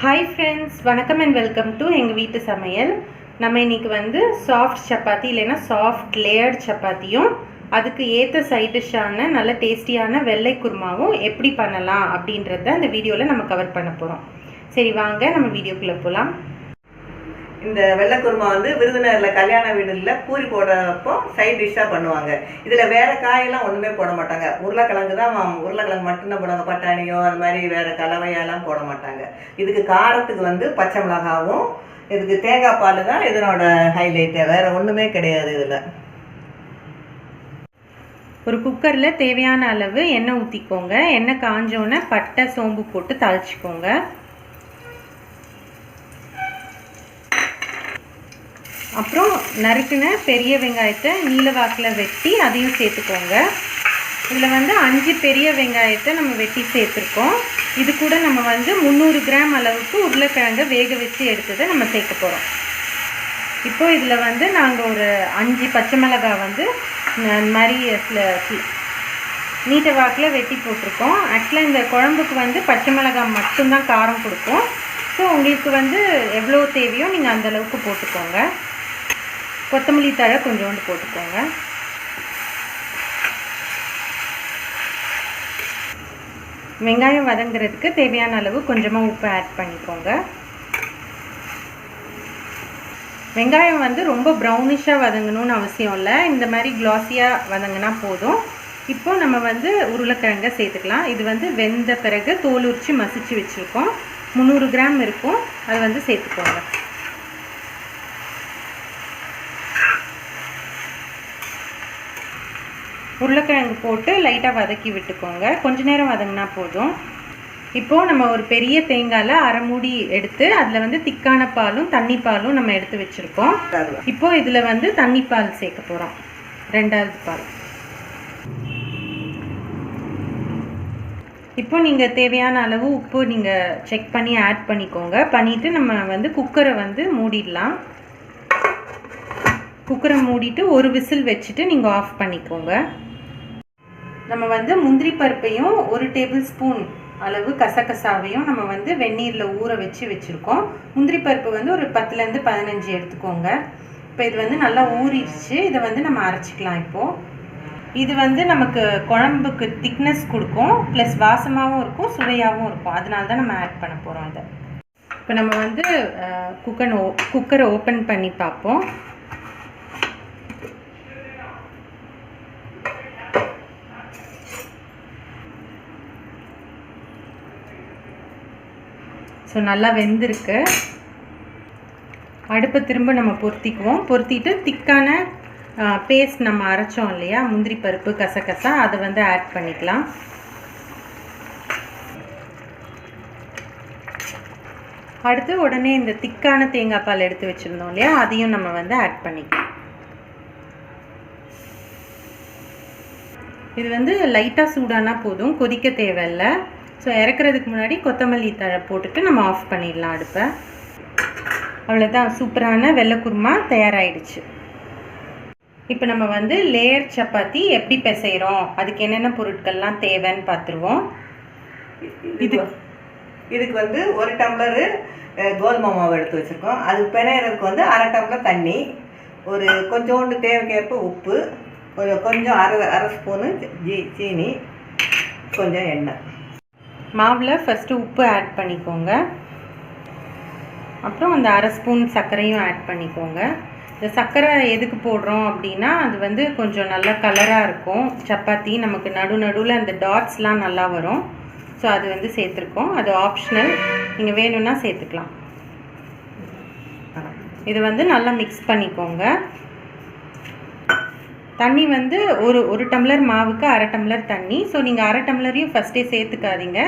Hi friends வணக்கம் and welcome to எங்கள் வீட்டு சமையல். நம்ம இன்னைக்கு வந்து சாஃப்ட் சப்பாத்தி இல்லைன்னா சாஃப்ட் லேயர்ட் சப்பாத்தியும் அதுக்கு ஏற்ற சைட் டிஷ்ஷான நல்ல டேஸ்டியான வெள்ளை குருமாவும் எப்படி பண்ணலாம் அப்படின்றத அந்த வீடியோவில் நம்ம கவர் பண்ண போகிறோம் சரி வாங்க நம்ம வீடியோக்குள்ளே போகலாம் இந்த வெள்ளை குருமா வந்து விருதுநகரில் கல்யாண வீடுல பூரி போடுறப்போ சைட் டிஷ்ஷாக பண்ணுவாங்க. இதில் வேறு காயெல்லாம் ஒன்றுமே போட மாட்டாங்க. உருளைக்கிழங்கு தான் உருளைக்கிழங்கு மட்டும்தான் போடுவாங்க. பட்டாணியோ அது மாதிரி வேறு கலவையெல்லாம் போட மாட்டாங்க. இதுக்கு காரத்துக்கு வந்து பச்சை மிளகாவும் இதுக்கு தேங்காய் பால் தான் இதனோட ஹைலைட்டு வேறு ஒன்றுமே கிடையாது இதில். ஒரு குக்கரில் தேவையான அளவு எண்ணெய் ஊற்றிக்கோங்க எண்ணெய் காஞ்சோன்னே பட்டை சோம்பு போட்டு தாளிச்சிக்கோங்க. அப்புறம் நறுக்குன பெரிய வெங்காயத்தை நீல வாக்கில் வெட்டி அதையும் சேர்த்துக்கோங்க. இதில் வந்து அஞ்சு பெரிய வெங்காயத்தை நம்ம வெட்டி சேர்த்துருக்கோம். இது கூட நம்ம வந்து முந்நூறு கிராம் அளவுக்கு உருளைக்கிழங்கை வேக வச்சு எடுத்ததை நம்ம சேர்க்க போகிறோம் இப்போ இதில் வந்து நாங்கள் ஒரு அஞ்சு பச்சை மிளகாய் வந்து இந்த மாதிரி ஸ்ல- நீட்ட வாக்கில் வெட்டி போட்டிருக்கோம். ஆக்சுவலாக இந்த குழம்புக்கு வந்து பச்சை மிளகாய் மட்டும்தான் காரம் கொடுக்கும். ஸோ உங்களுக்கு வந்து எவ்வளோ தேவையோ நீங்கள் அந்த அளவுக்கு போட்டுக்கோங்க. கொத்தமல்லி தழை கொஞ்சோண்டு போட்டுக்கோங்க. வெங்காயம் வதங்குறதுக்கு தேவையான அளவு கொஞ்சமாக உப்பு ஆட் பண்ணிக்கோங்க. வெங்காயம் வந்து ரொம்ப ப்ரௌனிஷாக வதங்கணும்னு அவசியம் இல்லை. இந்த மாதிரி க்ளாஸியாக வதங்கினா போதும். இப்போது நம்ம வந்து உருளைக்கிழங்கை சேர்த்துக்கலாம். இது வந்து வெந்த பிறகு தோல் உரித்து மசிச்சு வச்சுருக்கோம். முந்நூறு கிராம் இருக்கும். அது வந்து சேர்த்துக்கோங்க. உருளைக்கிழங்கு போட்டு லைட்டாக வதக்கி விட்டுக்கோங்க. கொஞ்ச நேரம் வதங்கினா போதும். இப்போது நம்ம ஒரு பெரிய தேங்காயில் அரை மூடி எடுத்து அதில் வந்து திக்கான பாலும் தண்ணி பாலும் நம்ம எடுத்து வச்சுருக்கோம். இப்போ இதில் வந்து தண்ணி பால் சேர்க்க போகிறோம் ரெண்டாவது பால். இப்போ நீங்கள் தேவையான அளவு உப்பு நீங்கள் செக் பண்ணி ஆட் பண்ணிக்கோங்க. பண்ணிவிட்டு நம்ம வந்து குக்கரை வந்து மூடிடலாம். குக்கரை மூடிட்டு ஒரு விசில் வச்சுட்டு நீங்கள் ஆஃப் பண்ணிக்கோங்க. நம்ம வந்து முந்திரி பருப்பையும் ஒரு டேபிள் ஸ்பூன் அளவு கசகசாவையும் நம்ம வந்து வெந்நீரில் ஊற வச்சு வச்சுருக்கோம். முந்திரி பருப்பு வந்து ஒரு பத்துலேருந்து பதினஞ்சு எடுத்துக்கோங்க. இப்போ இது வந்து நல்லா ஊறிடுச்சு. இதை வந்து நம்ம அரைச்சிக்கலாம் இப்போது இது வந்து நமக்கு குழம்புக்கு திக்னஸ் கொடுக்கும். ப்ளஸ் வாசமாகவும் இருக்கும் சுவையாகவும் இருக்கும். அதனால தான் நம்ம ஆட் பண்ண போகிறோம் இதை. இப்போ நம்ம வந்து குக்கர் ஓ குக்கரை ஓப்பன் பண்ணி பார்ப்போம். ஸோ நல்லா வெந்திருக்கு. அடுப்பை திரும்ப நம்ம பொருத்திக்குவோம். பொருத்திட்டு திக்கான பேஸ்ட் நம்ம அரைச்சோம் இல்லையா? முந்திரி பருப்பு கசகசா அதை வந்து ஆட் பண்ணிக்கலாம். அடுத்து உடனே இந்த திக்கான தேங்காய் பால் எடுத்து வச்சுருந்தோம் இல்லையா? அதையும் நம்ம வந்து ஆட் பண்ணிக்கலாம். இது வந்து லைட்டாக சூடானா போதும். கொதிக்க தேவையில்லை. ஸோ இறக்குறதுக்கு முன்னாடி கொத்தமல்லி தழை போட்டுட்டு நம்ம ஆஃப் பண்ணிடலாம் அடுப்பை. அவ்வளோதான் சூப்பரான வெள்ளை குருமா தயாராகிடுச்சு இப்போ நம்ம வந்து லேயர் சப்பாத்தி எப்படி பிசைகிறோம் அதுக்கு என்னென்ன பொருட்கள்லாம் தேவைன்னு பார்த்துருவோம். இது இதுக்கு வந்து ஒரு டம்ளரு கோதுமை மாவு எடுத்து வச்சுருக்கோம். அது பிணையறதுக்கு வந்து அரை டம்ளர் தண்ணி ஒரு கொஞ்சோண்டு தேவைக்கேற்ப உப்பு கொஞ்சம் அரை அரை ஸ்பூனு ஜீ சீனி கொஞ்சம் எண்ணெய். மாவில் ஃபஸ்ட்டு உப்பு ஆட் பண்ணிக்கோங்க. அப்புறம் அந்த அரை ஸ்பூன் சர்க்கரையும் ஆட் பண்ணிக்கோங்க. இந்த சர்க்கரை எதுக்கு போடுறோம் அப்படின்னா அது வந்து கொஞ்சம் நல்லா கலராக இருக்கும். சப்பாத்தி நமக்கு நடு நடுவில் அந்த டாட்ஸ்லாம் நல்லா வரும். ஸோ அது வந்து சேர்த்துருக்கோம். அது ஆப்ஷனல் நீங்கள் வேணும்னா சேர்த்துக்கலாம். இது வந்து நல்லா மிக்ஸ் பண்ணிக்கோங்க. தண்ணி வந்து ஒரு ஒரு டம்ளர் மாவுக்கு அரை டம்ளர் தண்ணி. ஸோ நீங்கள் அரை டம்ளரையும் ஃபஸ்ட்டே சேர்த்துக்காதீங்க.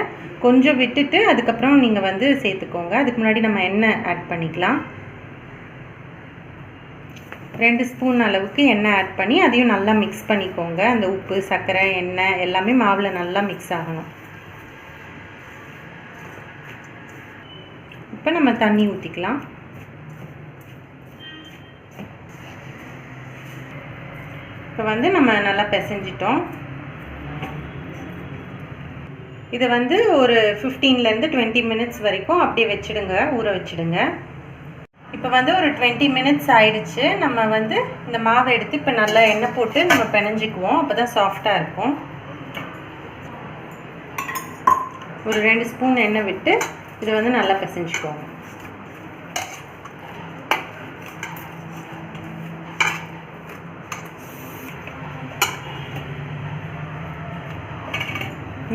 கொஞ்சம் விட்டுட்டு அதுக்கப்புறம் நீங்கள் வந்து சேர்த்துக்கோங்க. அதுக்கு முன்னாடி நம்ம எண்ணெய் ஆட் பண்ணிக்கலாம். ரெண்டு ஸ்பூன் அளவுக்கு எண்ணெய் ஆட் பண்ணி அதையும் நல்லா மிக்ஸ் பண்ணிக்கோங்க. அந்த உப்பு சர்க்கரை எண்ணெய் எல்லாமே மாவில் நல்லா மிக்ஸ் ஆகணும். இப்போ நம்ம தண்ணி ஊற்றிக்கலாம் இப்போ வந்து நம்ம நல்லா பிசைஞ்சிட்டோம். இதை வந்து ஒரு ஃபிஃப்டீன்லேருந்து டுவெண்ட்டி மினிட்ஸ் வரைக்கும் அப்படியே வச்சிடுங்க ஊற வச்சிடுங்க. இப்போ வந்து ஒரு டுவெண்ட்டி மினிட்ஸ் ஆயிடுச்சு. நம்ம வந்து இந்த மாவை எடுத்து இப்போ நல்லா எண்ணெய் போட்டு நம்ம பிணைஞ்சிக்குவோம் அப்போ தான் சாஃப்டாக இருக்கும். ஒரு ரெண்டு ஸ்பூன் எண்ணெய் விட்டு இதை வந்து நல்லா பிசைஞ்சுக்குவோம்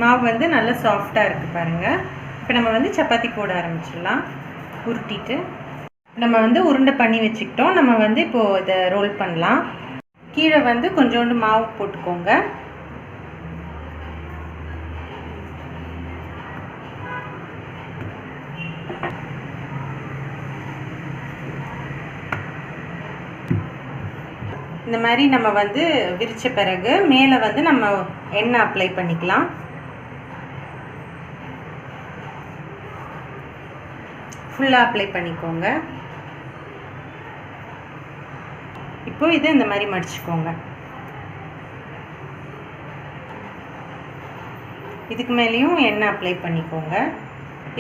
மாவு வந்து நல்லா சாஃப்டாக இருக்குது பாருங்கள் இப்போ நம்ம வந்து சப்பாத்தி போட ஆரம்பிச்சிடலாம். உருட்டிட்டு. நம்ம வந்து உருண்டை பண்ணி வச்சுக்கிட்டோம். நம்ம வந்து இப்போது இதை ரோல் பண்ணலாம். கீழே வந்து கொஞ்சோண்டு மாவு போட்டுக்கோங்க. இந்த மாதிரி நம்ம வந்து விரிச்ச பிறகு மேலே வந்து நம்ம எண்ணெய் அப்ளை பண்ணிக்கலாம். ஃபுல்லாக அப்ளை பண்ணிக்கோங்க. இப்போ இது இந்த மாதிரி மடிச்சுக்கோங்க. இதுக்கு மேலேயும் எண்ணெய் அப்ளை பண்ணிக்கோங்க.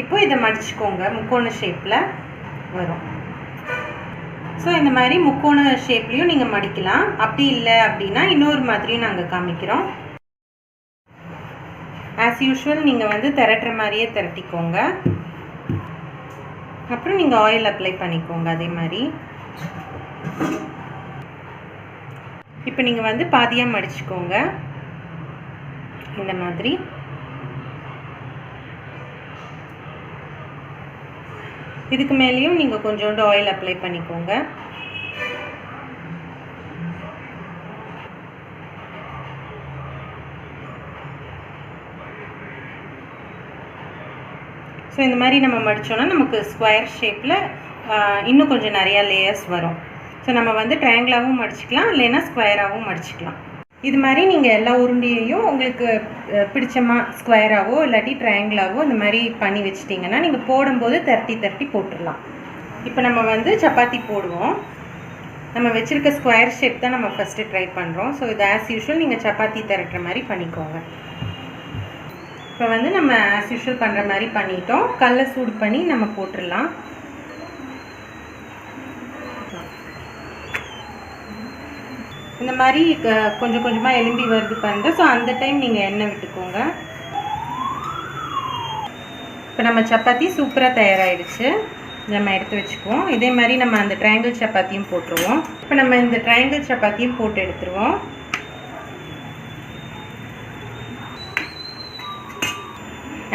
இப்போ இதை மடிச்சுக்கோங்க. முக்கோண ஷேப்பில் வரும். ஸோ இந்த மாதிரி முக்கோண ஷேப்லேயும் நீங்கள் மடிக்கலாம். அப்படி இல்லை அப்படின்னா இன்னொரு மாதிரியும் நாங்கள் காமிக்கிறோம். ஆஸ் யூஷுவல் நீங்கள் வந்து திரட்டுற மாதிரியே திரட்டிக்கோங்க. அப்புறம் நீங்கள் ஆயில் அப்ளை பண்ணிக்கோங்க அதே மாதிரி. இப்போ நீங்கள் வந்து பாதியாக மடிச்சுக்கோங்க. இந்த மாதிரி. இதுக்கு மேலேயும் நீங்கள் கொஞ்சோண்டு ஆயில் அப்ளை பண்ணிக்கோங்க. ஸோ இந்த மாதிரி நம்ம மடித்தோன்னா நமக்கு ஸ்கொயர் ஷேப்பில் இன்னும் கொஞ்சம் நிறையா லேயர்ஸ் வரும். ஸோ நம்ம வந்து ட்ரையாங்கிளாகவும் மடிச்சுக்கலாம் இல்லைன்னா ஸ்கொயராகவும் மடிச்சிக்கலாம். இது மாதிரி நீங்கள் எல்லா உருண்டையையும் உங்களுக்கு பிடிச்சமாக பிடிச்சமா ஸ்கொயராகவோ இல்லாட்டி ட்ரையாங்கிளாகவோ இந்த மாதிரி பண்ணி வச்சிட்டிங்கன்னா நீங்கள் போடும்போது தரட்டி தரட்டி போட்டுடலாம். இப்போ நம்ம வந்து சப்பாத்தி போடுவோம். நம்ம வச்சுருக்க ஸ்கொயர் ஷேப் தான் நம்ம ஃபஸ்ட்டு ட்ரை பண்ணுறோம் ஸோ இது ஆஸ் யூஷுவல் நீங்கள் சப்பாத்தி திரட்டுற மாதிரி பண்ணிக்கோங்க. இப்போ வந்து நம்ம ஆஸ் யூஷுவல் பண்ணுற மாதிரி பண்ணிட்டோம். கல்லை சூடு பண்ணி நம்ம போட்டுடலாம். இந்த மாதிரி க- கொஞ்சம் கொஞ்சமாக எலும்பி வருது பாருங்க. ஸோ அந்த டைம் நீங்கள் எண்ணெய் விட்டுக்கோங்க. இப்போ நம்ம சப்பாத்தி சூப்பராக தயாராகிடுச்சு நம்ம எடுத்து வச்சுக்குவோம். இதே மாதிரி நம்ம அந்த ட்ரையாங்கிள் சப்பாத்தியும் போட்டுருவோம். இப்போ நம்ம இந்த ட்ரையாங்கிள் சப்பாத்தியும் போட்டு எடுத்துருவோம்.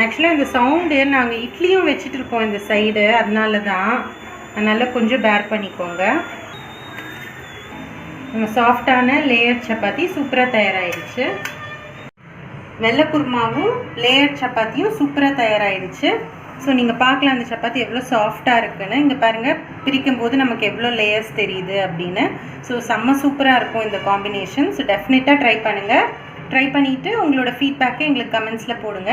ஆக்சுவலாக இந்த சவுண்டு நாங்கள் இட்லியும் வச்சுட்டு இருக்கோம் இந்த சைடு அதனால தான் அதனால் கொஞ்சம் பேர் பண்ணிக்கோங்க. நம்ம சாஃப்டான லேயர் சப்பாத்தி சூப்பராக தயாராகிடுச்சு வெள்ளை குருமாவும் லேயர் சப்பாத்தியும் சூப்பராக தயாராகிடுச்சு ஸோ நீங்கள் பார்க்கலாம் அந்த சப்பாத்தி எவ்வளோ சாஃப்டாக இருக்குன்னு. இங்கே பாருங்கள் பிரிக்கும் போது நமக்கு எவ்வளோ லேயர்ஸ் தெரியுது அப்படின்னு. ஸோ செம்ம சூப்பராக இருக்கும் இந்த காம்பினேஷன் ஸோ டெஃபினட்டாக ட்ரை பண்ணுங்கள் ட்ரை பண்ணிவிட்டு உங்களோட ஃபீட்பேக்கை எங்களுக்கு கமெண்ட்ஸில் போடுங்க.